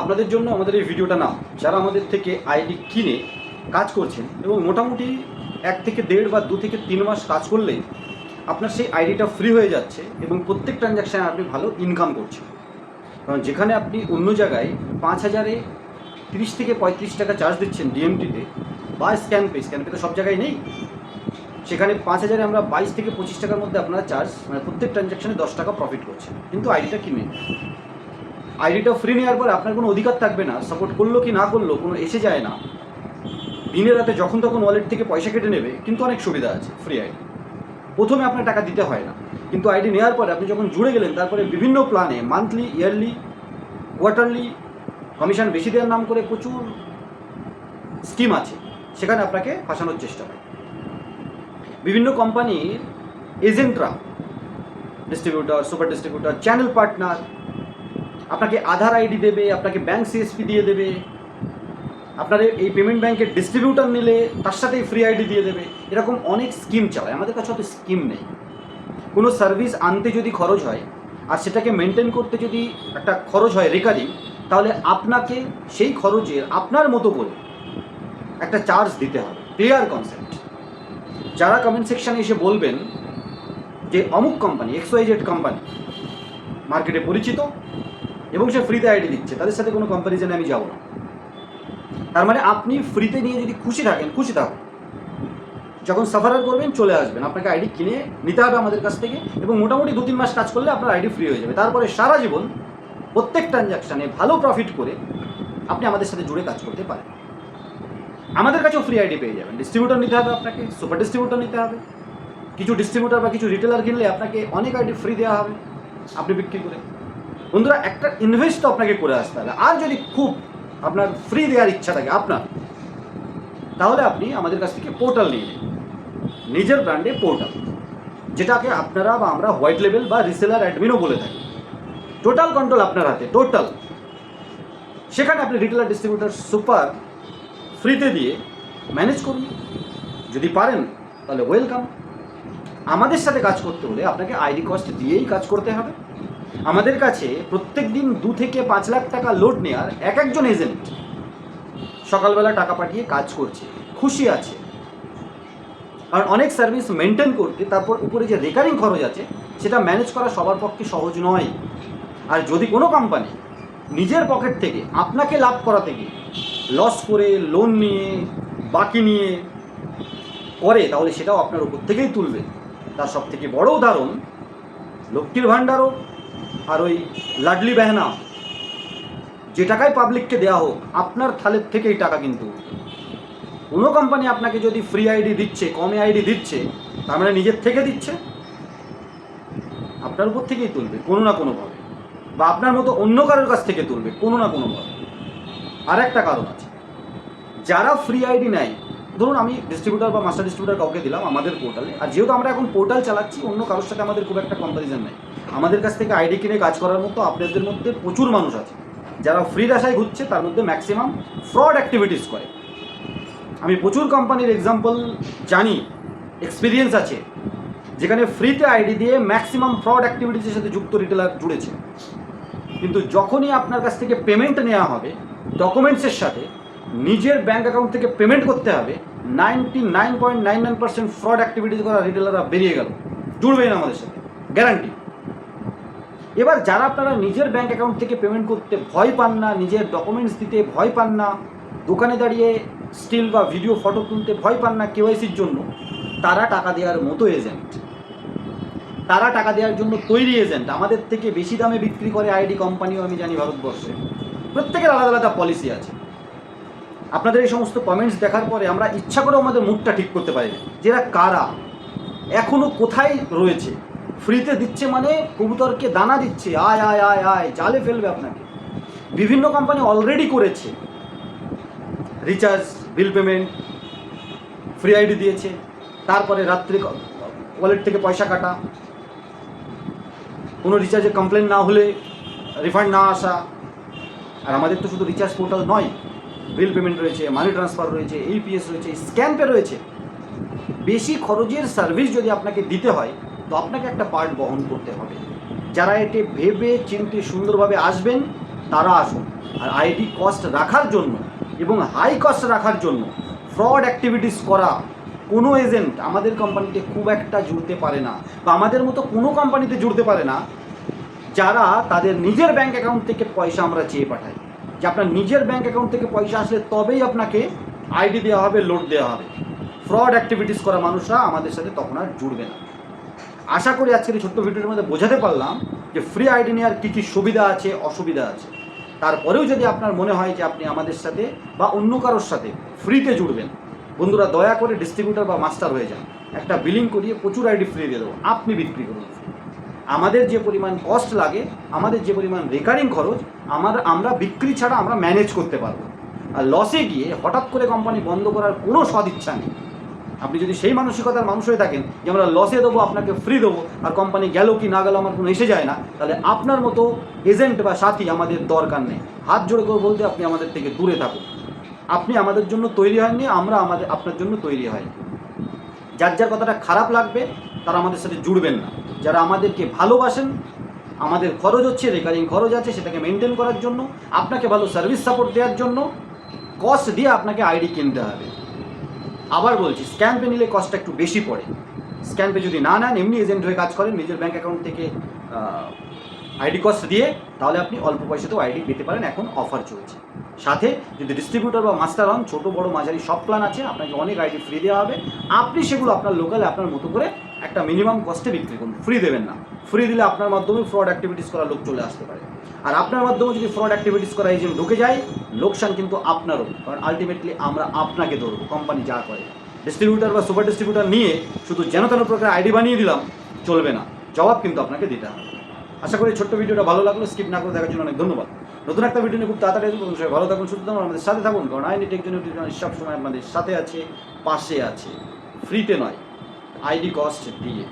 আপনাদের জন্য আমাদের এই ভিডিওটা না, যারা আমাদের থেকে আইডি কিনে কাজ করছেন এবং মোটামুটি এক থেকে দেড় বা দু থেকে তিন মাস কাজ করলে আপনার সেই আইডিটা ফ্রি হয়ে যাচ্ছে এবং প্রত্যেক ট্রানজ্যাকশানে আপনি ভালো ইনকাম করছেন। কারণ যেখানে আপনি অন্য জায়গায় পাঁচ হাজারে তিরিশ থেকে পঁয়ত্রিশ টাকা চার্জ দিচ্ছেন ডিএমটিতে বা স্ক্যান পে স্ক্যান পে তো সব জায়গায় নেই। সেখানে পাঁচ হাজারে আমরা বাইশ থেকে পঁচিশ টাকার মধ্যে আপনারা চার্জ মানে প্রত্যেক ট্রানজ্যাকশানে দশ টাকা প্রফিট করছেন। কিন্তু আইডিটা কিনে আইডিটা ফ্রি নেওয়ার পর আপনার কোনো অধিকার থাকবে না সাপোর্ট করল কি না করল, কোনো এসে যায় না। দিনে রাতে যখন তখন ওয়ালেট থেকে পয়সা কেটে নেবে, কিন্তু অনেক সুবিধা আছে ফ্রি আইডি। প্রথমে আপনার টাকা দিতে হয় না, কিন্তু আইডি নেওয়ার পরে আপনি যখন জুড়ে গেলেন, তারপরে বিভিন্ন প্ল্যানে মান্থলি ইয়ারলি কোয়ার্টারলি কমিশন বেশি দেওয়ার নাম করে প্রচুর স্কিম আছে, সেখানে আপনাকে ফাঁসানোর চেষ্টা হয়। বিভিন্ন কোম্পানির এজেন্টরা distributor super distributor channel partner আপনাকে আধার আইডি দেবে, আপনাকে ব্যাংক সিএসপি দিয়ে দেবে। আপনার এই পেমেন্ট ব্যাংকের ডিস্ট্রিবিউটার নিলে তার সাথেই ফ্রি আইডি দিয়ে দেবে। এরকম অনেক স্কিম চালায়। আমাদের কাছে অত স্কিম নেই। কোনো সার্ভিস আনতে যদি খরচ হয়, আর সেটাকে মেনটেন করতে যদি একটা খরচ হয় রেকারিং তাহলে আপনাকে সেই খরচের আপনার মতো করে একটা চার্জ দিতে হবে। ক্লিয়ার কনসেপ্ট যারা কমেন্ট সেকশানে এসে বলবেন যে অমুক কোম্পানি এক্সওয়াইজেড কোম্পানি মার্কেটে পরিচিত এবং সে ফ্রিতে আইডি দিচ্ছে। তাদের সাথে কোনো কম্প্যারিজনে আমি যাব না। তার মানে আপনি ফ্রিতে নিয়ে যদি খুশি থাকেন, খুশি থাকুন। যখন সাফারার করবেন, চলে আসবেন। আপনাকে আইডি কিনে নিতে হবে আমাদের কাছ থেকে এবং মোটামুটি দু তিন মাস কাজ করলে আপনার আইডি ফ্রি হয়ে যাবে। তারপরে সারা জীবন প্রত্যেক ট্রানজাকশানে ভালো প্রফিট করে আপনি আমাদের সাথে জুড়ে কাজ করতে পারেন। আমাদের কাছেও ফ্রি আইডি পেয়ে যাবেন। ডিস্ট্রিবিউটর নিতে হবে আপনাকে সুপার ডিস্ট্রিবিউটর নিতে হবে। কিছু ডিস্ট্রিবিউটর বা কিছু রিটেলার কিনলে আপনাকে অনেক আইডি ফ্রি দেওয়া হবে। আপনি বিক্রি করে বন্ধুরা, একটা ইনভেস্ট তো আপনাকে করে আসতে হবে। আর যদি খুব আপনার ফ্রি দেওয়ার ইচ্ছা থাকে, আপনার, তাহলে আপনি আমাদের কাছ থেকে পোর্টাল নিয়ে নিন। নিজের ব্র্যান্ডে পোর্টাল যেটাকে আপনারা বা আমরা হোয়াইট লেভেল বা রিসেলার অ্যাডমিনও বলে থাকি। টোটাল কন্ট্রোল আপনার হাতে টোটাল সেখানে আপনি রিটেলার ডিস্ট্রিবিউটার সুপার ফ্রিতে দিয়ে ম্যানেজ করুন। যদি পারেন, তাহলে ওয়েলকাম আমাদের সাথে কাজ করতে হলে আপনাকে আইডি কস্ট দিয়েই কাজ করতে হবে। আমাদের কাছে প্রত্যেক দিন দু থেকে পাঁচ লাখ টাকা লোড নেওয়ার এক একজন এজেন্ট সকালবেলা টাকা পাঠিয়ে কাজ করছে, খুশি আছে। কারণ অনেক সার্ভিস মেনটেন করতে তারপর উপরে যে রেকারিং খরচ আছে, সেটা ম্যানেজ করা সবার পক্ষে সহজ নয়। আর যদি কোনো কোম্পানি নিজের পকেট থেকে আপনাকে লাভ করাতে গিয়ে লস করে লোন নিয়ে, বাকি নিয়ে করে, তাহলে সেটাও আপনার উপর থেকেই তুলবে। তার সব থেকে বড় উদাহরণ লক্ষ্মীর ভাণ্ডারও। আর ওই লাডলি বেহনা, যে টাকায় পাবলিককে দেওয়া হোক, আপনার থালের থেকেই টাকা কিন্তু। কোনো কোম্পানি আপনাকে যদি ফ্রি আইডি দিচ্ছে, কমে আইডি দিচ্ছে, তার মানে নিজের থেকে দিচ্ছে। আপনার উপর থেকেই তুলবে, কোনো না কোনোভাবে। বা আপনার মতো অন্য কারোর কাছ থেকে তুলবে, কোনো না কোনোভাবে। আর একটা কারণ আছে। যারা ফ্রি আইডি নেয়, ধরুন আমি ডিস্ট্রিবিউটার বা মাস্টার ডিস্ট্রিবিউটার কাউকে দিলাম আমাদের পোর্টালে আর যেহেতু আমরা এখন পোর্টাল চালাচ্ছি, অন্য কারোর সাথে আমাদের খুব একটা কম্পারিজন নেই। আমাদের কাছ থেকে আইডি কিনে কাজ করার মতো আপনাদের মধ্যে প্রচুর মানুষ আছে। যারা ফ্রির আশায় ঘুরছে, তার মধ্যে ম্যাক্সিমাম ফ্রড অ্যাক্টিভিটিস করে। আমি প্রচুর কোম্পানির এক্সাম্পল জানি এক্সপিরিয়েন্স আছে, যেখানে ফ্রিতে আইডি দিয়ে ম্যাক্সিমাম ফ্রড অ্যাক্টিভিটিসের সাথে যুক্ত রিটেলার জুড়েছে। কিন্তু যখনই আপনার কাছ থেকে পেমেন্ট নেওয়া হবে ডকুমেন্টসের সাথে নিজের ব্যাঙ্ক অ্যাকাউন্ট থেকে পেমেন্ট করতে হবে ninety nine point nine nine percent fraud activities করা রিটেলাররা বেরিয়ে গেল। জুড়বেই না আমাদের সাথে গ্যারান্টি এবার যারা আপনারা নিজের ব্যাঙ্ক অ্যাকাউন্ট থেকে পেমেন্ট করতে ভয় পান না, নিজের ডকুমেন্টস দিতে ভয় পান না, দোকানে দাঁড়িয়ে স্টিল বা ভিডিও ফটো তুলতে ভয় পান না কেওয়াইসির জন্য, তারা টাকা দেওয়ার মতো এজেন্ট তারা টাকা দেওয়ার জন্য তৈরি এজেন্ট আমাদের থেকে বেশি দামে বিক্রি করে আইডি কোম্পানিও আমি জানি ভারতবর্ষে। প্রত্যেকের আলাদা আলাদা পলিসি আছে। আপনাদের এই সমস্ত কমেন্টস দেখার পরে আমরা ইচ্ছা করেও আমাদের মুডটা ঠিক করতে পারি না যে এরা কারা? এখনও কোথায় রয়েছে? ফ্রিতে দিচ্ছে মানে কবুতরকে দানা দিচ্ছে। আয় আয় আয় আয়, জালে ফেলবে আপনাকে। বিভিন্ন কোম্পানি অলরেডি করেছে। Recharge bill payment free ID দিয়েছে। তারপরে রাত্রে ওয়ালেট থেকে পয়সা কাটা। কোনো রিচার্জে কমপ্লেন না হলে রিফান্ড না আসা। আর আমাদের তো শুধু রিচার্জ পোর্টাল নয়। বিল পেমেন্ট রয়েছে মানি ট্রান্সফার রয়েছে ইপিএস রয়েছে স্ক্যান পে রয়েছে। বেশি খরচের সার্ভিস যদি আপনাকে দিতে হয় তো আপনাকে একটা পার্ট বহন করতে হবে। যারা এটি ভেবে চিনতে সুন্দরভাবে আসবেন, তারা আসুন। আর আইডি কস্ট রাখার জন্য এবং হাই কস্ট রাখার জন্য ফ্রড অ্যাক্টিভিটিস করা কোনো এজেন্ট আমাদের কোম্পানিতে খুব একটা জুড়তে পারে না বা আমাদের মতো কোনো কোম্পানিতে জুড়তে পারে না যারা তাদের নিজের ব্যাংক অ্যাকাউন্ট থেকে পয়সা আমরা চেয়ে পাঠাই। যে আপনার নিজের ব্যাংক অ্যাকাউন্ট থেকে পয়সা আসলে তবেই আপনাকে আইডি দেওয়া হবে লোড দেওয়া হবে। ফ্রড অ্যাক্টিভিটিস করা মানুষরা আমাদের সাথে তখন আর জুড়বে না। আশা করি আজকের এই ছোট্ট ভিডিওর মধ্যে বোঝাতে পারলাম যে ফ্রি আইডি নেওয়ার কী কী সুবিধা আছে, অসুবিধা আছে। তারপরেও যদি আপনার মনে হয় যে আপনি আমাদের সাথে বা অন্য কারোর সাথে ফ্রিতে জুড়বেন, বন্ধুরা দয়া করে ডিস্ট্রিবিউটার বা মাস্টার হয়ে যান। একটা বিলিং করিয়ে প্রচুর আইডি ফ্রি দিয়ে দেবো। আপনি বিক্রি করুন। আমাদের যে পরিমাণ কস্ট লাগে, আমাদের যে পরিমাণ রেকারিং খরচ, আমার, আমরা বিক্রি ছাড়া আমরা ম্যানেজ করতে পারব আর লসে গিয়ে হঠাৎ করে কোম্পানি বন্ধ করার কোনো সদিচ্ছা নেই। আপনি যদি সেই মানসিকতার মানুষ হয়ে থাকেন যে আমরা লসে দেবো, আপনাকে ফ্রি দেবো, আর কোম্পানি গেল কি না গেল আমার কোনো এসে যায় না, তাহলে আপনার মতো এজেন্ট বা সাথী আমাদের দরকার নেই। হাত জোড়ে করে বলতে আপনি আমাদের থেকে দূরে থাকুন। আপনি আমাদের জন্য তৈরি হয়নি, আমরা আমাদের, আপনার জন্য তৈরি হয় যার যার কথাটা খারাপ লাগবে, তারা আমাদের সাথে জুড়বেন না। যারা আমাদেরকে ভালোবাসেন, আমাদের খরচ হচ্ছে রেকারিং খরচ আছে সেটাকে মেনটেন করার জন্য, আপনাকে ভালো সার্ভিস সাপোর্ট দেওয়ার জন্য কস্ট দিয়ে আপনাকে আইডি কিনতে হবে। আবার বলছি স্ক্যান পে নিলে কস্টটা একটু বেশি পড়ে। স্ক্যান পে যদি না নেন, এমনি এজেন্ট হয়ে কাজ করেন, নিজের ব্যাঙ্ক অ্যাকাউন্ট থেকে আইডি কস্ট দিয়ে, তাহলে আপনি অল্প পয়সাতেও আইডি পেতে পারেন, এখন অফার চলছে। সাথে যদি ডিস্ট্রিবিউটর বা মাস্টার হন, ছোটো, বড়, মাঝারি, সব প্ল্যান আছে, আপনাকে অনেক আইডি ফ্রি দেওয়া হবে। আপনি সেগুলো আপনার লোকালে আপনার মতো করে একটা মিনিমাম কস্টে বিক্রি করুন। ফ্রি দেবেন না। ফ্রি দিলে আপনার মাধ্যমে ফ্রড অ্যাক্টিভিটিস করা লোক চলে আসতে পারে। আর আপনার মাধ্যমে যদি ফ্রড অ্যাক্টিভিটিস করা এজেন্ট ঢুকে যায়, লোকসান কিন্তু আপনারও। কারণ আলটিমেটলি আমরা আপনাকে ধরবো কোম্পানি যা করে। ডিস্ট্রিবিউটার বা সুপার ডিস্ট্রিবিউটার নিয়ে শুধু যেন তেন প্রকার আইডি বানিয়ে দিলাম, চলবে না। জবাব কিন্তু আপনাকে দিতে হবে। আশা করি ছোট্ট ভিডিওটা ভালো লাগল স্কিপ না করে দেখার জন্য অনেক ধন্যবাদ। নতুন একটা ভিডিও নিয়ে খুব তাড়াতাড়ি আসব অবশ্যই ভালো থাকুন, সুস্থ থাকুন, আমাদের সাথে থাকুন, কারণ আইনি টেকজনিক সবসময় আপনাদের সাথে আছে, পাশে আছে। ফ্রিতে নয় আইডি কস্ট দিয়ে।